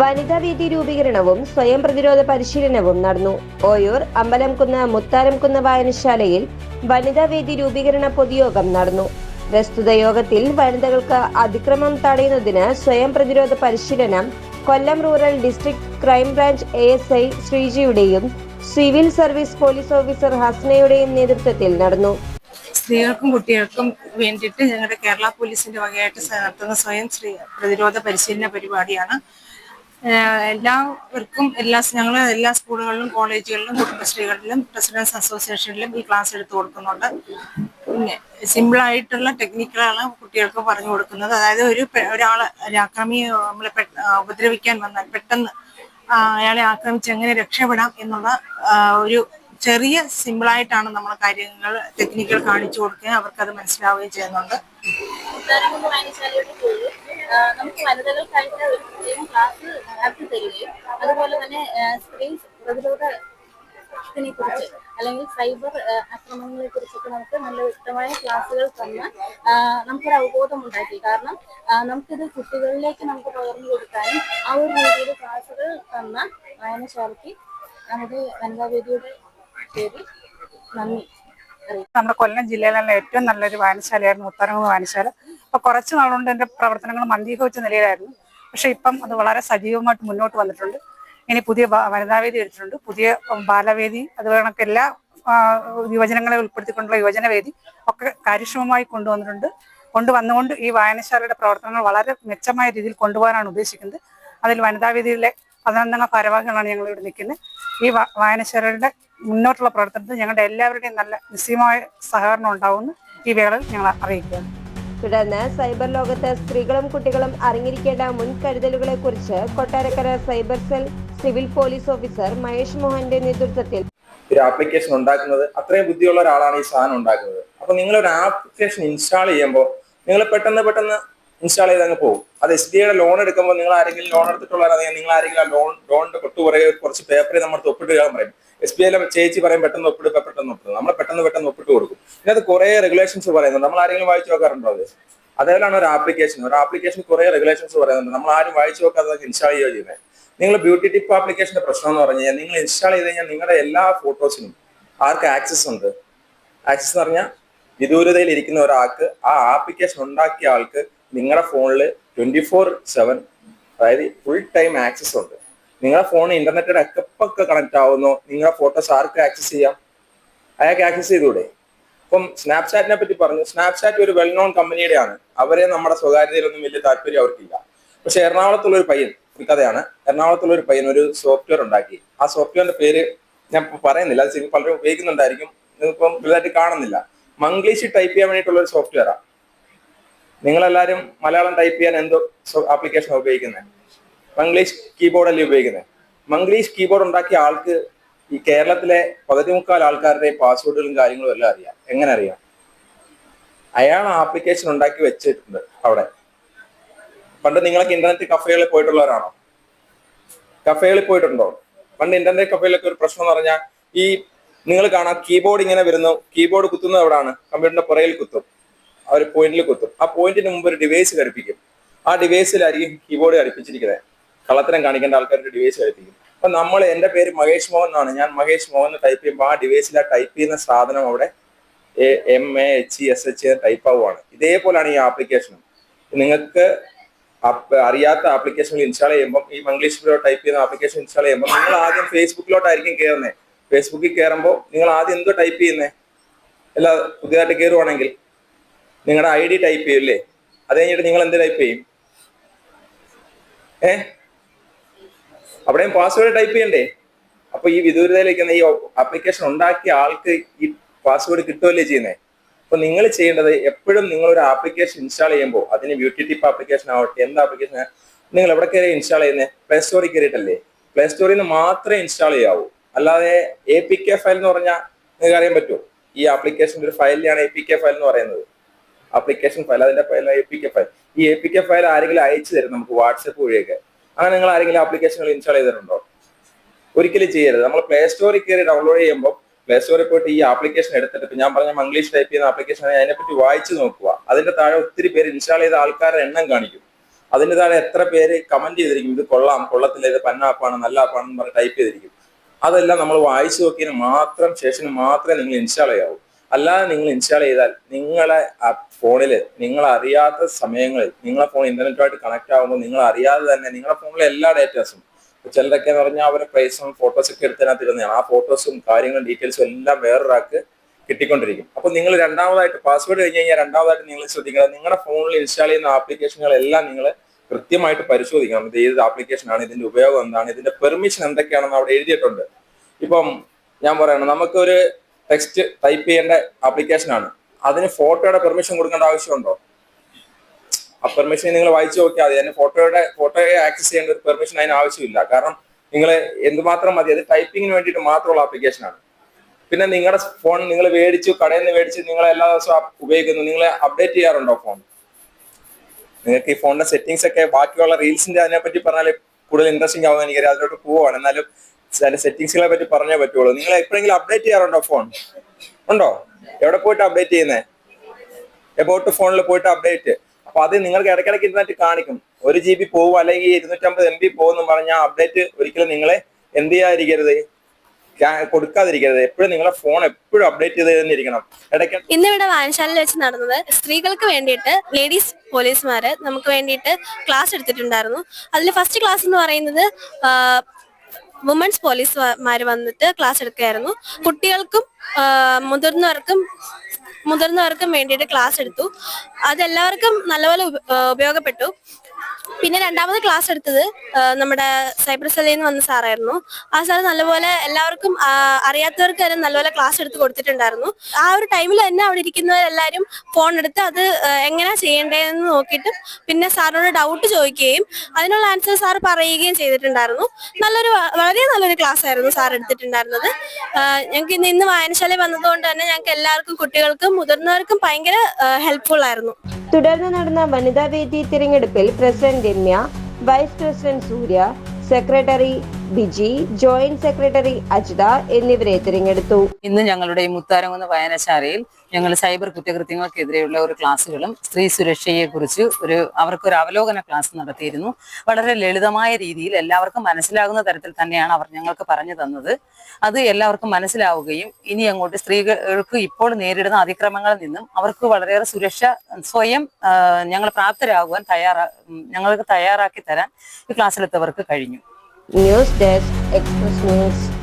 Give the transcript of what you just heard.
വനിതാ വേദി രൂപീകരണവും സ്വയം പ്രതിരോധ പരിശീലനവും നടന്നു. ഓയൂർ അമ്പലംകുന്ന് മുത്താരംകുന്ന് വായനശാലയിൽ വനിതാ വേദി രൂപീകരണ പൊതുയോഗം നടന്നു. പ്രസ്തുത യോഗത്തിൽ വനിതകൾക്ക് അതിക്രമം തടയുന്നതിന് സ്വയം പ്രതിരോധ പരിശീലനം Kollam rural district crime branch A S I ശ്രീജിയുടെയും civil service police officer ഹസ്നയുടെയും നേതൃത്വത്തിൽ നടന്നു. സ്ത്രീകൾക്കും കുട്ടികൾക്കും വേണ്ടിയിട്ട് ഞങ്ങളുടെ കേരള പോലീസിന്റെ വകയായിട്ട് നടത്തുന്ന സ്വയം പ്രതിരോധ പരിശീലന പരിപാടിയാണ് എല്ലാവർക്കും എല്ലാ ഞങ്ങൾ എല്ലാ സ്കൂളുകളിലും കോളേജുകളിലും കുടുംബശ്രീകളിലും പ്രസിഡൻസ് അസോസിയേഷനിലും ഈ ക്ലാസ് എടുത്തു കൊടുക്കുന്നുണ്ട്. പിന്നെ സിമ്പിളായിട്ടുള്ള ടെക്നിക്കുകളാണ് കുട്ടികൾക്ക് പറഞ്ഞു കൊടുക്കുന്നത്. അതായത് ഒരു ഒരാൾ ആക്രമി നമ്മളെ ഉപദ്രവിക്കാൻ വന്നാൽ പെട്ടെന്ന് അയാളെ ആക്രമിച്ച് എങ്ങനെ രക്ഷപ്പെടാം എന്നുള്ള ഒരു ചെറിയ സിമ്പിളായിട്ടാണ് നമ്മൾ കാര്യങ്ങൾ ടെക്നിക്കൽ കാണിച്ചു കൊടുക്കുകയും അവർക്കത് മനസ്സിലാവുകയും ചെയ്യുന്നുണ്ട്. നമുക്ക് അതുപോലെ തന്നെ അല്ലെങ്കിൽ സൈബർ ആക്രമണങ്ങളെ കുറിച്ചൊക്കെ നമുക്ക് നല്ല വ്യക്തമായ ക്ലാസ്സുകൾ തന്ന് നമുക്കൊരു അവബോധം ഉണ്ടാക്കി. കാരണം നമുക്കിത് കുട്ടികളിലേക്ക് നമുക്ക് പകർന്നു കൊടുക്കാനും ആ ഒരു രീതിയിൽ ക്ലാസ്സുകൾ തന്ന വായനശാലയ്ക്ക് നമ്മുടെ വനിതാവേദിയുടെ നമ്മുടെ കൊല്ലം ജില്ലയിലുള്ള ഏറ്റവും നല്ലൊരു വായനശാലയായിരുന്നു മുത്തരങ്ങ് വായനശാല. അപ്പൊ കുറച്ച് നാളുകൊണ്ട് എന്റെ പ്രവർത്തനങ്ങൾ മന്ദീഭവിച്ച നിലയിലായിരുന്നു. പക്ഷെ ഇപ്പം അത് വളരെ സജീവമായിട്ട് മുന്നോട്ട് വന്നിട്ടുണ്ട്. ഇനി പുതിയ വനിതാവേദി എടുത്തിട്ടുണ്ട്. പുതിയ ബാലവേദി അതുപോലെ എല്ലാ യുവജനങ്ങളെ ഉൾപ്പെടുത്തിക്കൊണ്ടുള്ള യുവജനവേദി ഒക്കെ കാര്യക്ഷമമായി കൊണ്ടുവന്നിട്ടുണ്ട്. കൊണ്ടുവന്നുകൊണ്ട് ഈ വായനശാലയുടെ പ്രവർത്തനങ്ങൾ വളരെ മെച്ചമായ രീതിയിൽ കൊണ്ടുപോകാനാണ് ഉദ്ദേശിക്കുന്നത്. അതിൽ വനിതാവേദിയിലെ പതിനൊന്നംഗ ഭാരവാഹികളാണ് ഞങ്ങൾ ഇവിടെ നിൽക്കുന്നത്. ഈ വായനശാലയുടെ മുന്നോട്ടുള്ള പ്രവർത്തനത്തിൽ ഞങ്ങളുടെ എല്ലാവരുടെയും നല്ല നിസ്സീമമായ സഹകരണം ഉണ്ടാവുമെന്ന് ഈ വേളയിൽ ഞങ്ങൾ അറിയിക്കുകയാണ്. തുടർന്ന് സൈബർ ലോകത്ത് സ്ത്രീകളും കുട്ടികളും അറിഞ്ഞിരിക്കേണ്ട മുൻകരുതലുകളെ കുറിച്ച് Kottarakkara cyber cell civil police officer Mahesh മോഹന്റെ നേതൃത്വത്തിൽ ഒരു ആപ്ലിക്കേഷൻ ഉണ്ടാക്കുന്നത് അത്രയും ബുദ്ധിയുള്ള ഒരാളാണ് ഈ സാധനം ഉണ്ടാക്കുന്നത്. അപ്പൊ നിങ്ങൾ ഒരു ആപ്ലിക്കേഷൻ ഇൻസ്റ്റാൾ ചെയ്യുമ്പോൾ നിങ്ങൾ പെട്ടെന്ന് പെട്ടെന്ന് ഇൻസ്റ്റാൾ ചെയ്ത് അങ്ങ് പോകും. അത് എസ് ബി ഐയുടെ ലോൺ എടുക്കുമ്പോൾ നിങ്ങൾ ആരെങ്കിലും ലോൺ എടുത്തിട്ടുള്ളവരാണെങ്കിൽ നിങ്ങൾ ആരെങ്കിലും ആ ലോൺ ലോണിന്റെ തൊട്ട് പുറകെ കുറച്ച് പേപ്പറിൽ നമ്മൾ ഒപ്പിട്ടിടാൻ പറയും. എസ് ബി ഐയിലെ ചേച്ചി പറയും പെട്ടെന്ന് ഒപ്പിടുക പെട്ടെന്ന് ഒപ്പിടുക നമ്മൾ പെട്ടെന്ന് പെട്ടെന്ന് ഒപ്പിട്ട് കൊടുക്കും. ഇതിനകത്ത് കുറെ റെഗുലേഷൻസ് പറയുന്നുണ്ട്. നമ്മൾ ആരെങ്കിലും വായിച്ചു നോക്കാറുണ്ടോ അത്? അതേപോലെയാണ് ഒരു ആപ്ലിക്കേഷൻ ഒരു ആപ്ലിക്കേഷൻ കുറെ റെഗുലേഷൻസ് പറയുന്നുണ്ട്. നമ്മൾ ആരും വായിച്ചു നോക്കാതെ ഇൻസ്റ്റാൾ ചെയ്യുക ചെയ്യുന്നത് നിങ്ങൾ ബ്യൂട്ടി ടിപ്പ് ആപ്ലിക്കേഷന്റെ പ്രശ്നം എന്ന് പറഞ്ഞു കഴിഞ്ഞാൽ നിങ്ങൾ ഇൻസ്റ്റാൾ ചെയ്ത് കഴിഞ്ഞാൽ നിങ്ങളുടെ എല്ലാ ഫോട്ടോസിനും ആർക്ക് ആക്സസ് ഉണ്ട്? ആക്സസ് എന്ന് പറഞ്ഞാൽ വിദൂരതയിൽ ഇരിക്കുന്ന ഒരാൾക്ക് ആ ആപ്ലിക്കേഷൻ ഉണ്ടാക്കിയ ആൾക്ക് നിങ്ങളുടെ ഫോണിൽ ട്വന്റി ഫോർ സെവൻ അതായത് ഫുൾ ടൈം ആക്സസ് ഉണ്ട്. നിങ്ങളുടെ ഫോൺ ഇന്റർനെറ്റിന്റെ അക്കപ്പൊക്കെ കണക്ട് ആവുന്നു. നിങ്ങളുടെ ഫോട്ടോസ് ആർക്ക് ആക്സസ് ചെയ്യാം? അയാൾക്ക് ആക്സസ് ചെയ്തൂടെ അപ്പം സ്നാപ്ചാറ്റിനെ പറ്റി പറഞ്ഞു. സ്നാപ്ചാറ്റ് ഒരു വെൽ നോൺ കമ്പനിയുടെയാണ് അവരെ നമ്മുടെ സ്വകാര്യതയിലൊന്നും വലിയ താല്പര്യം അവർക്കില്ല. പക്ഷെ എറണാകുളത്തുള്ള ഒരു പയ്യൻ കഥയാണ്. എറണാകുളത്തുള്ള ഒരു പയ്യൻ ഒരു സോഫ്റ്റ്വെയർ ഉണ്ടാക്കി. ആ സോഫ്റ്റ്വെയറിന്റെ പേര് ഞാൻ പറയുന്നില്ല. അത് പലരും ഉപയോഗിക്കുന്നുണ്ടായിരിക്കും. ഇപ്പം വലുതായിട്ട് കാണുന്നില്ല. മംഗ്ലീഷ് ടൈപ്പ് ചെയ്യാൻ വേണ്ടിയിട്ടുള്ള ഒരു സോഫ്റ്റ്വെയറാണ് നിങ്ങളെല്ലാവരും മലയാളം ടൈപ്പ് ചെയ്യാൻ എന്തോ ആപ്ലിക്കേഷൻ ഉപയോഗിക്കുന്നത് മംഗ്ലീഷ് കീബോർഡ് അല്ലേ ഉപയോഗിക്കുന്നത് മംഗ്ലീഷ് കീബോർഡ് ഉണ്ടാക്കിയ ആൾക്ക് ഈ കേരളത്തിലെ പകുതി മുക്കാൽ ആൾക്കാരുടെ പാസ്വേഡുകളും കാര്യങ്ങളും എല്ലാം അറിയാം. എങ്ങനെ അറിയാം? അയാൾ ആപ്ലിക്കേഷൻ ഉണ്ടാക്കി വെച്ചിട്ടുണ്ട് അവിടെ. പണ്ട് നിങ്ങളൊക്കെ ഇന്റർനെറ്റ് കഫേകളിൽ പോയിട്ടുള്ളവരാണോ? കഫേകളിൽ പോയിട്ടുണ്ടോ? പണ്ട് ഇന്റർനെറ്റ് കഫേയിലൊക്കെ ഒരു പ്രശ്നം എന്ന് പറഞ്ഞാൽ ഈ നിങ്ങൾ കാണാം കീബോർഡ് ഇങ്ങനെ വരുന്നു കീബോർഡ് കുത്തുന്നത് എവിടെയാണ് കമ്പ്യൂട്ടറിന്റെ പുറകിൽ കുത്തും. ഒരു പോയിന്റിൽ കുത്തും ആ പോയിന്റിന് മുമ്പ് ഒരു ഡിവൈസ് ഘടിപ്പിക്കും. ആ ഡിവൈസിലായിരിക്കും കീബോർഡ് ഘടിപ്പിച്ചിരിക്കുന്നത്. കള്ളത്തരം കാണിക്കേണ്ട ആൾക്കാരുടെ ഡിവൈസ് ഘടിപ്പിക്കും. അപ്പൊ നമ്മൾ എന്റെ പേര് മഹേഷ് മോഹൻ എന്നാണ്. ഞാൻ മഹേഷ് മോഹൻ എന്ന് ടൈപ്പ് ചെയ്യുമ്പോൾ ആ ഡിവൈസിൽ ആ ടൈപ്പ് ചെയ്യുന്ന സാധനം അവിടെ M A H S H type ആവുകയാണ് ഇതേപോലെയാണ് ഈ ആപ്ലിക്കേഷനും നിങ്ങൾക്ക് അറിയാത്ത ആപ്ലിക്കേഷനുകൾ ഇൻസ്റ്റാൾ ചെയ്യുമ്പോൾ ഈ മംഗ്ലീഷിലോ ടൈപ്പ് ചെയ്യുന്ന ആപ്ലിക്കേഷൻ ഇൻസ്റ്റാൾ ചെയ്യുമ്പോൾ നിങ്ങൾ ആദ്യം ഫേസ്ബുക്കിലോട്ടായിരിക്കും കയറുന്നത് ഫേസ്ബുക്കിൽ കയറുമ്പോൾ നിങ്ങൾ ആദ്യം എന്തോ ടൈപ്പ് ചെയ്യുന്നത് അല്ല പുതിയതായിട്ട് കയറുവാണെങ്കിൽ നിങ്ങളുടെ ഐ ഡി ടൈപ്പ് ചെയ്യൂല്ലേ? അത് കഴിഞ്ഞിട്ട് നിങ്ങൾ എന്ത് ടൈപ്പ് ചെയ്യും? ഏ? അവിടെയും പാസ്വേഡ് ടൈപ്പ് ചെയ്യണ്ടേ? അപ്പൊ ഈ വിദൂരതയിലേക്ക് ഈ ആപ്ലിക്കേഷൻ ഉണ്ടാക്കിയ ആൾക്ക് ഈ പാസ്വേഡ് കിട്ടുമല്ലേ ചെയ്യുന്നത് അപ്പൊ നിങ്ങൾ ചെയ്യേണ്ടത് എപ്പോഴും നിങ്ങൾ ഒരു ആപ്ലിക്കേഷൻ ഇൻസ്റ്റാൾ ചെയ്യുമ്പോൾ അതിന് ബ്യൂട്ടി ടിപ്പ് ആപ്ലിക്കേഷൻ ആവട്ടെ എന്ത് ആപ്ലിക്കേഷൻ നിങ്ങൾ എവിടെ കയറി ഇൻസ്റ്റാൾ ചെയ്യുന്നത് പ്ലേ സ്റ്റോറിൽ കയറിയിട്ടല്ലേ? പ്ലേ സ്റ്റോറിൽ നിന്ന് മാത്രമേ ഇൻസ്റ്റാൾ ചെയ്യാവൂ. അല്ലാതെ എ പി കെ ഫയൽ എന്ന് പറഞ്ഞാൽ നിങ്ങൾക്ക് അറിയാൻ പറ്റുമോ? ഈ ആപ്ലിക്കേഷന്റെ ഒരു ഫയലിലാണ് എ പി കെ ഫയൽ എന്ന് പറയുന്നത്. ആപ്ലിക്കേഷൻ ഫയൽ അതിന്റെ file A P K file ഈ എ പി കെ ഫയൽ ആരെങ്കിലും അയച്ചു തരും നമുക്ക് വാട്സപ്പ് വഴിയൊക്കെ. അങ്ങനെ നിങ്ങൾ ആരെങ്കിലും ആപ്ലിക്കേഷനുകൾ ഇൻസ്റ്റാൾ ചെയ്തിട്ടുണ്ടോ? ഒരിക്കലും ചെയ്യരുത്. നമ്മൾ പ്ലേ സ്റ്റോറിൽ കയറി ഡൗൺലോഡ് ചെയ്യുമ്പോൾ പ്ലേ സ്റ്റോറിൽ പോയിട്ട് ഈ ആപ്ലിക്കേഷൻ എടുത്തിട്ട് ഞാൻ പറഞ്ഞ മംഗ്ലീഷ് ടൈപ്പ് ചെയ്യുന്ന ആപ്ലിക്കേഷൻ അതിനെപ്പറ്റി വായിച്ചു നോക്കുക. അതിന്റെ താഴെ ഒത്തിരി പേര് ഇൻസ്റ്റാൾ ചെയ്ത ആൾക്കാരുടെ എണ്ണം കാണിക്കും. അതിന് താഴെ എത്ര പേര് കമന്റ് ചെയ്തിരിക്കും. ഇത് കൊള്ളാം കൊള്ളത്തില്ല ഇത് പന്നാപ്പാണ് നല്ല ആപ്പാണെന്ന് പറഞ്ഞ് ടൈപ്പ് ചെയ്തിരിക്കും. അതെല്ലാം നമ്മൾ വായിച്ചു നോക്കിയതിന് മാത്രം ശേഷം മാത്രമേ നിങ്ങൾ ഇൻസ്റ്റാൾ ചെയ്യാവൂ. അല്ലാതെ നിങ്ങൾ ഇൻസ്റ്റാൾ ചെയ്താൽ നിങ്ങളെ ഫോണിൽ നിങ്ങൾ അറിയാത്ത സമയങ്ങളിൽ നിങ്ങളെ ഫോൺ ഇന്റർനെറ്റുമായിട്ട് കണക്ട് ആകുമ്പോൾ നിങ്ങൾ അറിയാതെ തന്നെ നിങ്ങളുടെ ഫോണിലെ എല്ലാ ഡേറ്റാസും ചിലരൊക്കെ എന്ന് പറഞ്ഞാൽ അവരെ പ്രൈസും ഫോട്ടോസ് ഒക്കെ എടുത്തതിനകത്ത് ഇരുന്നതാണ് ആ ഫോട്ടോസും കാര്യങ്ങളും ഡീറ്റെയിൽസും എല്ലാം വേറൊരാൾക്ക് കിട്ടിക്കൊണ്ടിരിക്കും. അപ്പൊ നിങ്ങൾ രണ്ടാമതായിട്ട് പാസ്വേഡ് കഴിഞ്ഞ് കഴിഞ്ഞാൽ രണ്ടാമതായിട്ട് നിങ്ങൾ ശ്രദ്ധിക്കണം. നിങ്ങളുടെ ഫോണിൽ ഇൻസ്റ്റാൾ ചെയ്യുന്ന ആപ്ലിക്കേഷനുകളെല്ലാം നിങ്ങൾ കൃത്യമായിട്ട് പരിശോധിക്കണം. ഇത് ഏത് ആപ്ലിക്കേഷൻ ആണ്? ഇതിന്റെ ഉപയോഗം എന്താണ്? ഇതിന്റെ പെർമിഷൻ എന്തൊക്കെയാണെന്ന് അവിടെ എഴുതിയിട്ടുണ്ട്. ഇപ്പം ഞാൻ പറയണം നമുക്കൊരു ടെക്സ്റ്റ് ടൈപ്പ് ചെയ്യേണ്ട ആപ്ലിക്കേഷൻ ആണ്. അതിന് ഫോട്ടോയുടെ പെർമിഷൻ കൊടുക്കേണ്ട ആവശ്യമുണ്ടോ? ആ പെർമിഷൻ നിങ്ങൾ വായിച്ചു നോക്കിയാൽ മതി. അതിന് ഫോട്ടോയുടെ ഫോട്ടോയെ ആക്സസ് ചെയ്യേണ്ട ഒരു പെർമിഷൻ അതിന് ആവശ്യമില്ല. കാരണം നിങ്ങൾ എന്തുമാത്രം മതി? അത് ടൈപ്പിങ്ങിന് വേണ്ടിയിട്ട് മാത്രമുള്ള ആപ്ലിക്കേഷൻ ആണ്. പിന്നെ നിങ്ങളുടെ ഫോൺ നിങ്ങൾ മേടിച്ചു കടയിൽ നിന്ന് മേടിച്ച് നിങ്ങൾ എല്ലാ ദിവസവും ഉപയോഗിക്കുന്നു. നിങ്ങൾ അപ്ഡേറ്റ് ചെയ്യാറുണ്ടോ ഫോൺ നിങ്ങൾക്ക് ഈ ഫോണിന്റെ സെറ്റിംഗ്സ് ഒക്കെ ബാക്കിയുള്ള റീൽസിന്റെ അതിനെ പറ്റി പറഞ്ഞാൽ കൂടുതൽ ഇൻട്രസ്റ്റിംഗ് ആവുമെന്ന് എനിക്കറിയാം. അതിലോട്ട് പോവാണ്. എന്നാലും അതിന്റെ സെറ്റിംഗ്സുകളെ പറ്റി പറഞ്ഞേ പറ്റുള്ളൂ. നിങ്ങൾ എപ്പോഴെങ്കിലും അപ്ഡേറ്റ് ചെയ്യാറുണ്ടോ ഫോൺ ഉണ്ടോ? എവിടെ പോയിട്ട് അപ്ഡേറ്റ് ചെയ്യുന്നേ? എബൌട്ട് ഫോണിൽ പോയിട്ട് അപ്ഡേറ്റ് അപ്പൊ അത് നിങ്ങൾക്ക് ഇടയ്ക്കിടയ്ക്ക് ഇരുന്നിട്ട് കാണിക്കും. ഒരു ജി ബി പോകും അല്ലെങ്കിൽ ഇരുന്നൂറ്റമ്പത് എം ബി പോകുന്നു പറഞ്ഞാൽ അപ്ഡേറ്റ് ഒരിക്കലും നിങ്ങളെ എന്ത് ചെയ്യാതിരിക്കരുത്. കൊടുക്കാതിരിക്കരുത്. എപ്പോഴും നിങ്ങളുടെ ഫോൺ എപ്പോഴും അപ്ഡേറ്റ് ചെയ്ത് തന്നിരിക്കണം ഇടയ്ക്ക് ഇന്നിവിടെ വായനശാലയിൽ വെച്ച് നടന്നത് സ്ത്രീകൾക്ക് വേണ്ടിയിട്ട് ലേഡീസ് പോലീസുമാര് നമുക്ക് വേണ്ടിയിട്ട് ക്ലാസ് എടുത്തിട്ടുണ്ടായിരുന്നു. അതിൽ ഫസ്റ്റ് ക്ലാസ് എന്ന് പറയുന്നത് വുമൻസ് പോലീസുമാർ വന്നിട്ട് ക്ലാസ് എടുക്കുകയായിരുന്നു. കുട്ടികൾക്കും മുതിർന്നവർക്കും മുതിർന്നവർക്കും വേണ്ടിയിട്ട് ക്ലാസ് എടുത്തു. അതെല്ലാവർക്കും നല്ലപോലെ ഉപ- ഉപയോഗപ്പെട്ടു. പിന്നെ രണ്ടാമത് ക്ലാസ് എടുത്തത് നമ്മുടെ സൈബർ സെല്ലിൽ നിന്ന് വന്ന സാറായിരുന്നു ആ സാർ നല്ലപോലെ എല്ലാവർക്കും അറിയാത്തവർക്ക് തന്നെ നല്ലപോലെ ക്ലാസ് എടുത്ത് കൊടുത്തിട്ടുണ്ടായിരുന്നു. ആ ഒരു ടൈമിൽ തന്നെ അവിടെ ഇരിക്കുന്നവരെല്ലാവരും ഫോൺ എടുത്ത് അത് എങ്ങനെ ചെയ്യേണ്ടതെന്ന് നോക്കിയിട്ട് പിന്നെ സാറിനോട് ഡൗട്ട് ചോദിക്കുകയും അതിനുള്ള ആൻസർ സാർ പറയുകയും ചെയ്തിട്ടുണ്ടായിരുന്നു. നല്ലൊരു വളരെ നല്ലൊരു ക്ലാസ് ആയിരുന്നു സാർ എടുത്തിട്ടുണ്ടായിരുന്നത്. ഞങ്ങൾക്ക് ഇന്ന് ഇന്ന് വായനശാലയിൽ വന്നതുകൊണ്ട് തന്നെ ഞങ്ങൾക്ക് എല്ലാവർക്കും കുട്ടികൾക്കും മുതിർന്നവർക്കും ഭയങ്കര ഹെൽപ്ഫുൾ ആയിരുന്നു. തുടർന്ന് നടന്ന വനിതാ വേദി തിരഞ്ഞെടുപ്പിൽ president Ramya vice president Surya secretary Biji joint secretary Ajitha എന്നിവരെ തിരഞ്ഞെടുത്തു. ഇന്ന് ഞങ്ങളുടെ ഈ മുത്താരംകുന്ന് വായനശാലയിൽ ഞങ്ങൾ സൈബർ കുറ്റകൃത്യങ്ങൾക്കെതിരെയുള്ള ഒരു ക്ലാസ്സുകളും സ്ത്രീ സുരക്ഷയെ കുറിച്ച് ഒരു അവർക്കൊരു അവലോകന ക്ലാസ് നടത്തിയിരുന്നു. വളരെ ലളിതമായ രീതിയിൽ എല്ലാവർക്കും മനസ്സിലാകുന്ന തരത്തിൽ തന്നെയാണ് അവർ ഞങ്ങൾക്ക് പറഞ്ഞു തന്നത്. അത് എല്ലാവർക്കും മനസ്സിലാവുകയും ഇനി അങ്ങോട്ട് സ്ത്രീകൾക്ക് ഇപ്പോൾ നേരിടുന്ന അതിക്രമങ്ങളിൽ നിന്നും അവർക്ക് വളരെയേറെ സുരക്ഷ സ്വയം ഞങ്ങൾ പ്രാപ്തരാകുവാൻ തയ്യാറാ ഞങ്ങൾക്ക് തയ്യാറാക്കി തരാൻ ഈ ക്ലാസ്സിലെത്തവർക്ക് കഴിഞ്ഞു. News desk express news